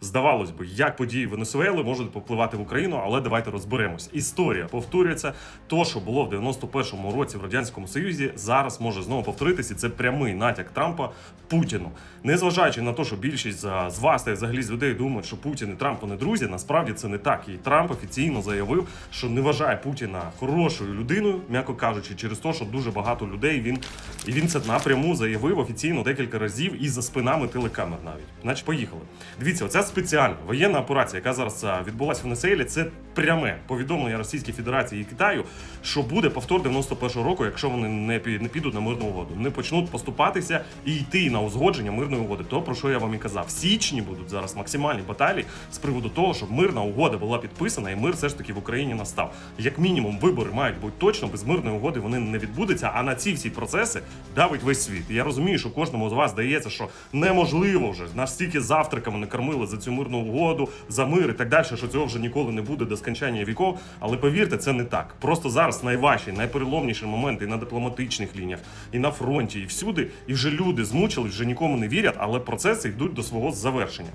Здавалось би, як події Венесуели можуть попливати в Україну, але давайте розберемось. Історія повторюється. То, що було в 91-му році в радянському союзі, зараз може знову повторитися. Це прямий натяк Трампа Путіну. Незважаючи на те, що більшість з з вас та взагалі з людей думають, що Путін і Трамп вони друзі, насправді це не так. І Трамп офіційно заявив, що не вважає Путіна хорошою людиною, м'яко кажучи, через те, що дуже багато людей він і він це напряму заявив офіційно декілька разів і за спинами телекамер навіть. Значить, поїхали. Дивіться, оця спеціальна воєнна операція, яка зараз відбулася в Венесуелі, це пряме повідомлення Російської Федерації і Китаю, що буде повтор 91-го року, якщо вони не не підуть на мирну угоду, не почнуть поступатися і йти на узгодження мирної угоди. То про що я вам і казав. В січні будуть зараз максимальні баталії з приводу того, щоб мирна угода була підписана, і мир все ж таки в Україні настав. Як мінімум, вибори мають бути точно, без мирної угоди вони не відбудуться. А на ці всі процеси давить весь світ. Я розумію, що кожному з вас здається, що неможливо вже настільки завтраками не кормили за цю мирну угоду, за мир і так далі, що цього вже ніколи не буде до скончання віков. Але повірте, це не так. Просто зараз найважчі, найпереломніші моменти і на дипломатичних лініях, і на фронті, і всюди. І вже люди змучились, вже нікому не вірять, але процеси йдуть до свого завершення.